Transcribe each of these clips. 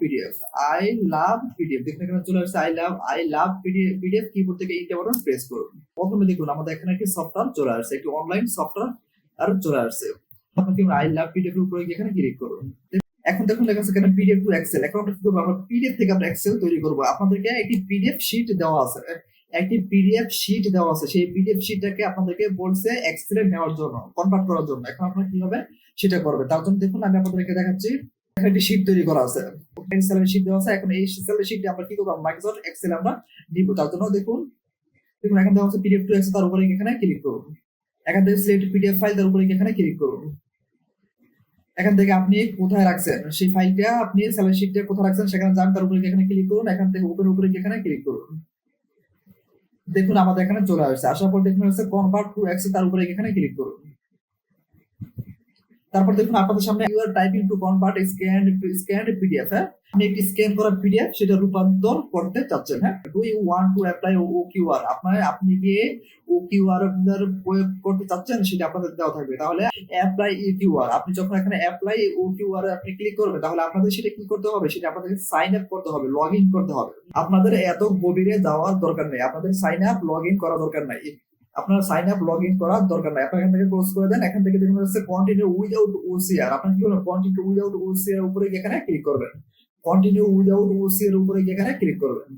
PDF I love PDF দেখুন এখানে চলে আসছে I love I love PDF PDF keyboard থেকে ইন্টার বাটন প্রেস করুন। প্রথমে দেখুন, আমাদের এখানে একটি সফটওয়্যার চলে আসছে, একটি অনলাইন সফটওয়্যার আর চলে আসছে। আপনাকে আই লাভ পিডিএফ এর উপরে এখানে ক্লিক করুন এখন দেখুন, লেখা আছে এখানে পিডিএফ টু এক্সেল এখন আমরা আমরা পিডিএফ থেকে আমরা এক্সেল তৈরি করব। আপনাদেরকে একটি পিডিএফ শিট দেওয়া আছে, একটি পিডিএফ শিট দেওয়া আছে। সেই পিডিএফ শিটটাকে আপনাদেরকে বলছে এক্সেলে নেওয়ার জন্য কনভার্ট করার জন্য। এখন আপনারা কি হবে সেটা করবে তার জন্য দেখুন, আমি আপনাদেরকে দেখাচ্ছি। এখানে একটি শিট তৈরি করা আছে। এক্সেলের শিট দেওয়া আছে। এখন এই এক্সেলের শিটে আমরা কি করব? মাইক্রোসফট এক্সেল আমরা দিব তার জন্য দেখুন দেখুন, এখান দেওয়া আছে পিডিএফ টু এক্সেল তার উপরে এখানে ক্লিক করুন। এখান থেকে সিলেক্ট পিডিএফ ফাইল তার উপরে এখানে ক্লিক করুন। এখান থেকে আপনি কোথায় রাখছেন? সেই ফাইলটা আপনি স্যালারি শিটটা কোথায় রাখছেন সেখানে যান, তার উপরে এখানে ক্লিক করুন। এখান থেকে ওপেন উপরে এখানে ক্লিক করুন। দেখুন, আমাদের এখানে চলে আসছে। আসার পর দেখুন হচ্ছে কনভার্ট টু এক্সেল তার উপরে এখানে ক্লিক করুন। তারপর দেখুন আপনাদের সামনে you are typing to convert scan to scan PDF হ্যাঁ? আপনি একটি স্ক্যান করা পিডিএফ সেটা রূপান্তর করতে চাচ্ছেন হ্যাঁ? Do you want to apply O QR আপনার, আপনি গিয়ে ও কিউআর প্রয়োগ করতে চাচ্ছেন, সেটা আপনাদের দেওয়া থাকবে। তাহলে অ্যাপ্লাই ই কিউআর আপনি যখন এখানে অ্যাপ্লাই ও কিউআর আপনি ক্লিক করবেন, তাহলে আপনাদের সেটা কি করতে হবে? সেটা আপনাদের সাইন আপ করতে হবে লগ ইন করতে হবে। আপনাদের এত গভীরে যাওয়ার দরকার নেই। আপনাদের সাইন আপ লগ ইন করা দরকার নাই। আপনার সাইন আপ লগ ইন করার দরকার নাই। আপনি এখান থেকে ক্লোজ করে দেন এখান থেকে দেখুন হচ্ছে কন্টিনিউ উইদাউট ওসিআর আপনি কি করবেন কন্টিনিউ উইদাউট ওসিআর উপরে এখানে ক্লিক করবেন। কন্টিনিউ উইদাউট ওসিআর উপরে এখানে ক্লিক করবেন।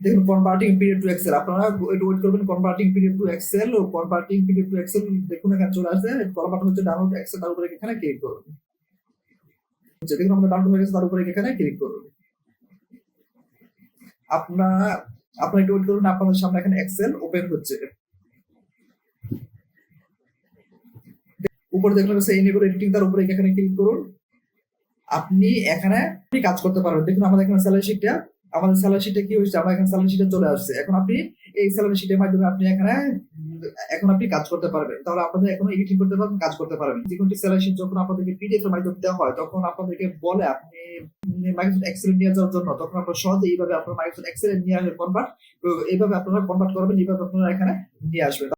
দেখুন কনভার্টিং পিডিএফ টু এক্সেল আপনারা ওয়েট করবেন converting PDF to Excel converting PDF to Excel দেখুন এখানে চলে আসছে। বাটন হচ্ছে ডাউনলোড এক্সেল তার উপরে এখানে ক্লিক করুন আচ্ছা, দেখুন আমাদের ডাউনলোড হয়ে গেছে তার উপরে এখানে ক্লিক করুন আপনারা আপনারা একটু ওয়েট করুন আপনাদের সামনে এখানে এক্সেল ওপেন হচ্ছে। উপরে দেখুন হচ্ছে এনেবল এডিটিং তার উপরে এখানে ক্লিক করুন। আপনি এখানে আপনি কাজ করতে পারবেন। দেখুন আমাদের এখানে স্যালারি শিটটা আমাদের স্যালারি শিটে কি হয়েছে? আমার এখানে স্যালারি শিটে চলে আসছে। এখন আপনি এই স্যালারি শিটের মাধ্যমে আপনি এখানে, এখন আপনি কাজ করতে পারবেন। তাহলে আপনাদের এখন এডিটিং করতে পারবেন, কাজ করতে পারবেন যে কোনটি স্যালারি শিট যখন আপনাদেরকে পিডিএফ এর মাধ্যমে দেওয়া হয়, তখন আপনাদেরকে বলে আপনি মাইক্রোসফট এক্সেল নিয়ে যাওয়ার জন্য, তখন আপনারা সহজে এইভাবে আপনার মাইক্রোসফট এক্সেল নিয়ে আসবেন কনভার্ট এইভাবে আপনারা কনভার্ট করবেন, এইভাবে আপনারা এখানে নিয়ে আসবেন।